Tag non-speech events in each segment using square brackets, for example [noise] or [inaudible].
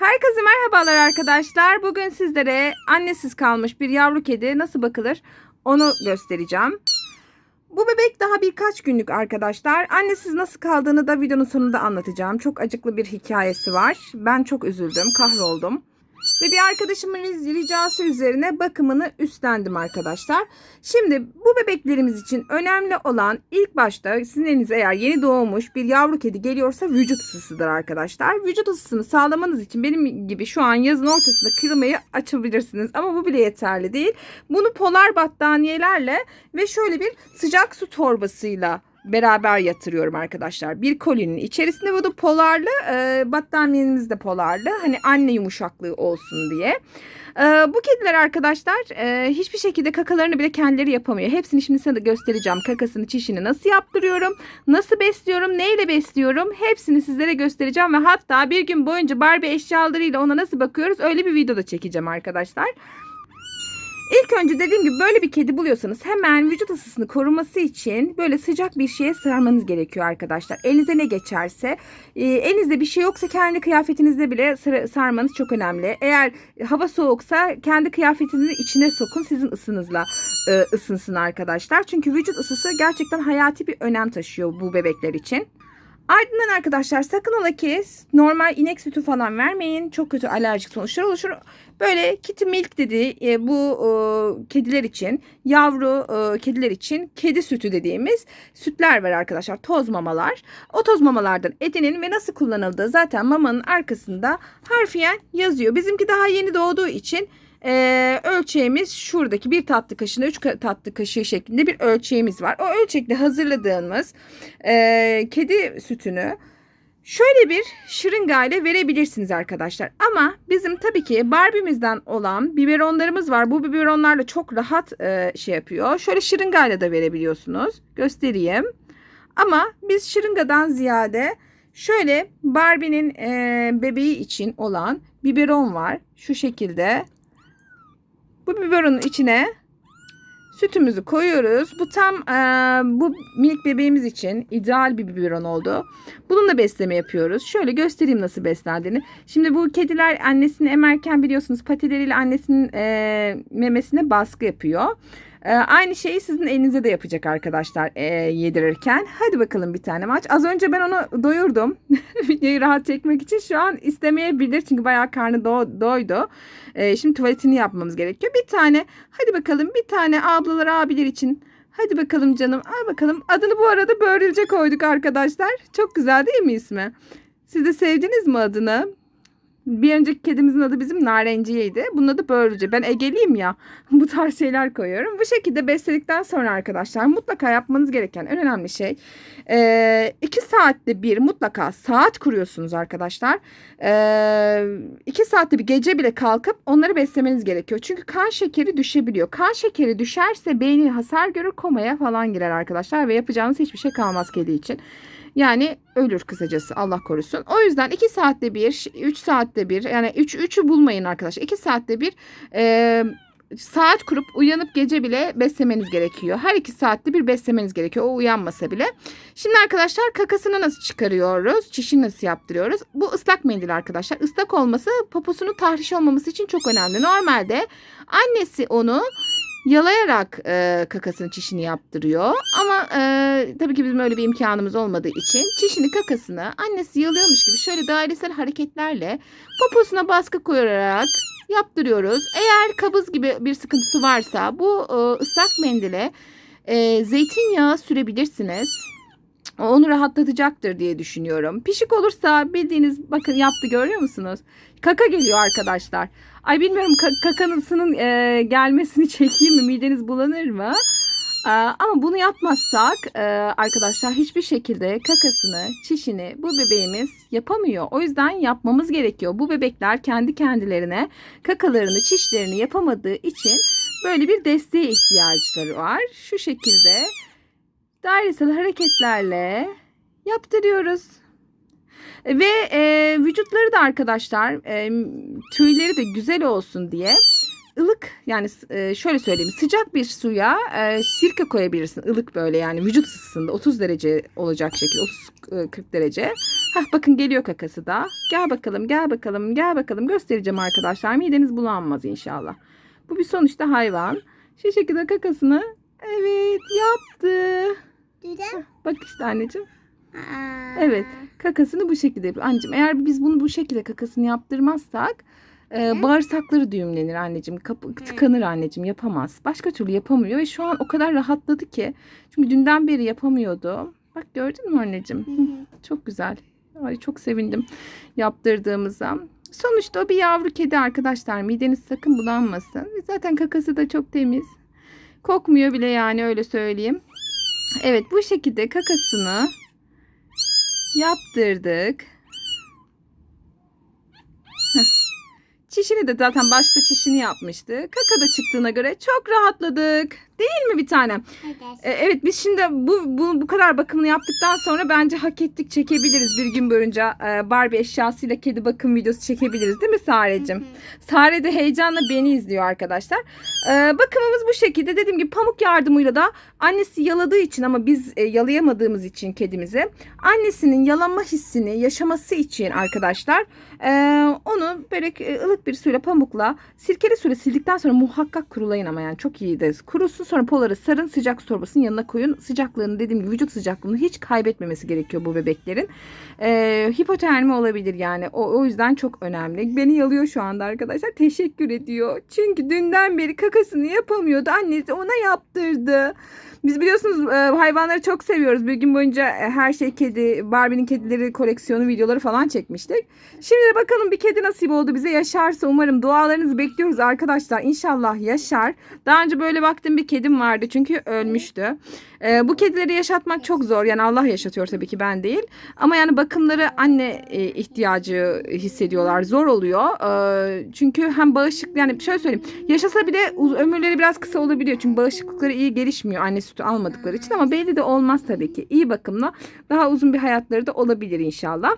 Herkese merhabalar arkadaşlar. Bugün sizlere annesiz kalmış bir yavru kedi nasıl bakılır onu göstereceğim. Bu bebek daha birkaç günlük arkadaşlar. Annesiz nasıl kaldığını da videonun sonunda anlatacağım. Çok acıklı bir hikayesi var. Ben çok üzüldüm, kahroldum. Ve bir arkadaşımın ricası üzerine bakımını üstlendim arkadaşlar. Şimdi bu bebeklerimiz için önemli olan ilk başta sizin eğer yeni doğmuş bir yavru kedi geliyorsa vücut ısısıdır arkadaşlar. Vücut ısısını sağlamanız için benim gibi şu an yazın ortasında klimayı açabilirsiniz. Ama bu bile yeterli değil. Bunu polar battaniyelerle ve şöyle bir sıcak su torbasıyla beraber yatırıyorum arkadaşlar. Bir kolinin içerisinde bu da polarlı, e, battaniyeniz de polarlı. Hani anne yumuşaklığı olsun diye. E, bu kediler arkadaşlar e, hiçbir şekilde kakalarını bile kendileri yapamıyor. Hepsini şimdi sana da göstereceğim. Kakasını, çişini nasıl yaptırıyorum, nasıl besliyorum, neyle besliyorum hepsini sizlere göstereceğim. Ve hatta bir gün boyunca Barbie eşyalarıyla ona nasıl bakıyoruz öyle bir video da çekeceğim arkadaşlar. İlk önce dediğim gibi böyle bir kedi buluyorsanız hemen vücut ısısını koruması için böyle sıcak bir şeye sarmanız gerekiyor arkadaşlar. Elinize ne geçerse e, elinizde bir şey yoksa kendi kıyafetinizde bile sar- sarmanız çok önemli. Eğer hava soğuksa kendi kıyafetinizi içine sokun sizin ısınızla e, ısınsın arkadaşlar. Çünkü vücut ısısı gerçekten hayati bir önem taşıyor bu bebekler için. Ardından arkadaşlar sakın ola ki normal inek sütü falan vermeyin. Çok kötü alerjik sonuçlar oluşur. Böyle kitty milk dedi e, bu e, kediler için yavru e, kediler için kedi sütü dediğimiz sütler var arkadaşlar. Toz mamalar. O toz mamalardan edinin ve nasıl kullanıldığı zaten mamanın arkasında harfiyen yazıyor. Bizimki daha yeni doğduğu için e, ölçeğimiz şuradaki bir tatlı kaşığına 3 tatlı kaşığı şeklinde bir ölçeğimiz var. O ölçekle hazırladığımız e, kedi sütünü şöyle bir şırıngayla verebilirsiniz arkadaşlar. Ama bizim tabii ki Barbie'mizden olan biberonlarımız var. Bu biberonlarla çok rahat e, şey yapıyor. Şöyle şırıngayla da verebiliyorsunuz. Göstereyim. Ama biz şırıngadan ziyade şöyle Barbie'nin e, bebeği için olan biberon var. Şu şekilde bu biberonun içine sütümüzü koyuyoruz. Bu tam e, bu minik bebeğimiz için ideal bir biberon oldu. Bununla besleme yapıyoruz. Şöyle göstereyim nasıl beslendiğini. Şimdi bu kediler annesini emerken biliyorsunuz patileriyle annesinin e, memesine baskı yapıyor. E, aynı şeyi sizin elinize de yapacak arkadaşlar e, yedirirken. Hadi bakalım bir tane maç. Az önce ben onu doyurdum. [laughs] Videoyu rahat çekmek için şu an istemeyebilir. Çünkü bayağı karnı do- doydu. E, şimdi tuvaletini yapmamız gerekiyor. Bir tane hadi bakalım bir tane ablalar abiler için. Hadi bakalım canım. Al bakalım. Adını bu arada Börülce koyduk arkadaşlar. Çok güzel değil mi ismi? Siz de sevdiniz mi adını? Bir önceki kedimizin adı bizim Narenciye'ydi. Bunun adı Börülce. Ben Egeliyim ya. [laughs] Bu tarz şeyler koyuyorum. Bu şekilde besledikten sonra arkadaşlar mutlaka yapmanız gereken en önemli şey e, iki saatte bir mutlaka saat kuruyorsunuz arkadaşlar. E, iki saatte bir gece bile kalkıp onları beslemeniz gerekiyor. Çünkü kan şekeri düşebiliyor. Kan şekeri düşerse beyni hasar görür komaya falan girer arkadaşlar ve yapacağınız hiçbir şey kalmaz kedi için. Yani ölür kısacası Allah korusun. O yüzden 2 saatte bir, 3 saatte bir yani 3 üç, 3'ü bulmayın arkadaşlar. 2 saatte bir e, saat kurup uyanıp gece bile beslemeniz gerekiyor. Her 2 saatte bir beslemeniz gerekiyor. O uyanmasa bile. Şimdi arkadaşlar kakasını nasıl çıkarıyoruz? Çişini nasıl yaptırıyoruz? Bu ıslak mendil arkadaşlar. Islak olması poposunun tahriş olmaması için çok önemli. Normalde annesi onu yalayarak e, kakasını çişini yaptırıyor. Ama e, tabii ki bizim öyle bir imkanımız olmadığı için çişini kakasını annesi yalıyormuş gibi şöyle dairesel hareketlerle poposuna baskı koyarak yaptırıyoruz. Eğer kabız gibi bir sıkıntısı varsa bu e, ıslak mendile e, zeytinyağı sürebilirsiniz. Onu rahatlatacaktır diye düşünüyorum. Pişik olursa bildiğiniz bakın yaptı görüyor musunuz? Kaka geliyor arkadaşlar. Ay bilmiyorum ka- kakanısının e, gelmesini [laughs] çekeyim mi? Mideniz bulanır mı? E, ama bunu yapmazsak e, arkadaşlar hiçbir şekilde kakasını, çişini bu bebeğimiz yapamıyor. O yüzden yapmamız gerekiyor. Bu bebekler kendi kendilerine kakalarını, çişlerini yapamadığı için böyle bir desteğe ihtiyaçları var. Şu şekilde dairesel hareketlerle yaptırıyoruz. Ve e, vücutları da arkadaşlar e, tüyleri de güzel olsun diye ılık yani e, şöyle söyleyeyim sıcak bir suya e, sirke koyabilirsin ılık böyle yani vücut ısısında 30 derece olacak şekilde 30-40 derece Hah bakın geliyor kakası da. Gel bakalım gel bakalım gel bakalım göstereceğim arkadaşlar. Mideniz bulanmaz inşallah. Bu bir sonuçta hayvan. Şu şekilde kakasını evet yaptı. Bak işte anneciğim. Aa. Evet. Kakasını bu şekilde yapıyor. Anneciğim eğer biz bunu bu şekilde kakasını yaptırmazsak e, bağırsakları düğümlenir anneciğim. Kapı, tıkanır anneciğim yapamaz. Başka türlü yapamıyor ve şu an o kadar rahatladı ki. Çünkü dünden beri yapamıyordu. Bak gördün mü anneciğim? Hı Hı, hı. Çok güzel. Ay çok sevindim yaptırdığımıza. Sonuçta o bir yavru kedi arkadaşlar. Mideniz sakın bulanmasın. Zaten kakası da çok temiz. Kokmuyor bile yani öyle söyleyeyim. Evet bu şekilde kakasını yaptırdık. Çişini de zaten başta çişini yapmıştı. Kaka da çıktığına göre çok rahatladık. Değil mi bir tanem? Evet. E, Evet biz şimdi bu, bu bu kadar bakımını yaptıktan sonra bence hak ettik çekebiliriz bir gün boyunca e, Barbie eşyasıyla kedi bakım videosu çekebiliriz değil mi Sare'cim? Sare de heyecanla beni izliyor arkadaşlar. E, bakımımız bu şekilde dediğim gibi pamuk yardımıyla da annesi yaladığı için ama biz e, yalayamadığımız için kedimizi annesinin yalanma hissini yaşaması için arkadaşlar e, onu böyle e, ılık bir suyla pamukla sirkeli suyla sildikten sonra muhakkak kurulayın ama yani çok iyi de kurusun sonra poları sarın sıcak torbasının yanına koyun. Sıcaklığını dediğim gibi vücut sıcaklığını hiç kaybetmemesi gerekiyor bu bebeklerin. E, hipotermi olabilir yani o, o yüzden çok önemli. Beni yalıyor şu anda arkadaşlar teşekkür ediyor. Çünkü dünden beri kakasını yapamıyordu annesi ona yaptırdı. Biz biliyorsunuz e, hayvanları çok seviyoruz. Bir gün boyunca e, her şey kedi, Barbie'nin kedileri koleksiyonu videoları falan çekmiştik. Şimdi de bakalım bir kedi nasip oldu bize yaşarsa umarım dualarınızı bekliyoruz arkadaşlar. İnşallah yaşar. Daha önce böyle baktığım bir kedim vardı çünkü ölmüştü. E, bu kedileri yaşatmak çok zor. Yani Allah yaşatıyor tabii ki ben değil. Ama yani bakımları anne e, ihtiyacı hissediyorlar. Zor oluyor. E, çünkü hem bağışıklık yani şöyle söyleyeyim. Yaşasa bile ömürleri biraz kısa olabiliyor. Çünkü bağışıklıkları iyi gelişmiyor anne sütü almadıkları için ama belli de olmaz tabii ki. İyi bakımla daha uzun bir hayatları da olabilir inşallah.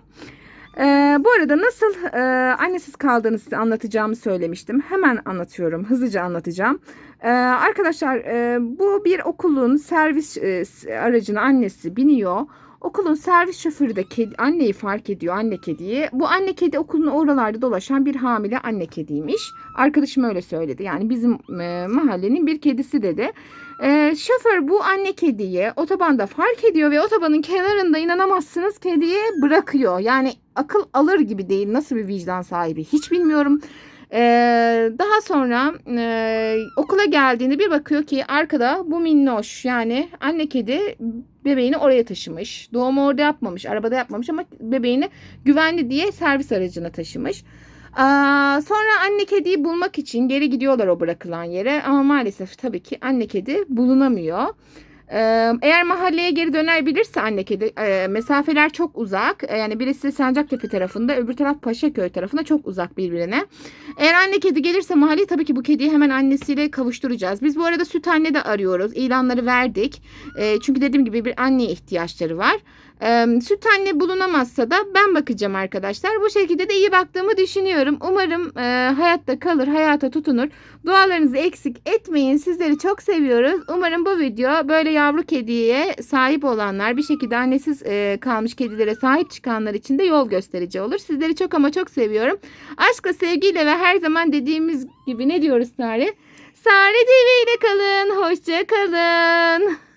Ee, bu arada nasıl e, annesiz kaldığını size anlatacağımı söylemiştim. Hemen anlatıyorum. Hızlıca anlatacağım. Ee, arkadaşlar e, bu bir okulun servis e, aracına annesi biniyor. Okulun servis şoförü de kedi, anneyi fark ediyor anne kediyi. Bu anne kedi okulun oralarda dolaşan bir hamile anne kediymiş. Arkadaşım öyle söyledi. Yani bizim e, mahallenin bir kedisi dedi. E, şoför bu anne kediyi otobanda fark ediyor ve otobanın kenarında inanamazsınız kediye bırakıyor. Yani akıl alır gibi değil. Nasıl bir vicdan sahibi hiç bilmiyorum. Ee, daha sonra e, okula geldiğinde bir bakıyor ki arkada bu minnoş yani anne kedi bebeğini oraya taşımış. Doğumu orada yapmamış, arabada yapmamış ama bebeğini güvenli diye servis aracına taşımış. Aa, sonra anne kediyi bulmak için geri gidiyorlar o bırakılan yere ama maalesef tabii ki anne kedi bulunamıyor. Eğer mahalleye geri dönebilirse anne kedi mesafeler çok uzak. Yani birisi Sancaktepe tarafında öbür taraf Paşaköy tarafında çok uzak birbirine. Eğer anne kedi gelirse mahalleye tabii ki bu kediyi hemen annesiyle kavuşturacağız. Biz bu arada süt anne de arıyoruz. İlanları verdik. Çünkü dediğim gibi bir anneye ihtiyaçları var. E, süt anne bulunamazsa da ben bakacağım arkadaşlar. Bu şekilde de iyi baktığımı düşünüyorum. Umarım e, hayatta kalır, hayata tutunur. Dualarınızı eksik etmeyin. Sizleri çok seviyoruz. Umarım bu video böyle yavru kediye sahip olanlar, bir şekilde annesiz e, kalmış kedilere sahip çıkanlar için de yol gösterici olur. Sizleri çok ama çok seviyorum. Aşkla, sevgiyle ve her zaman dediğimiz gibi ne diyoruz Sare? Sare TV ile kalın. Hoşça kalın.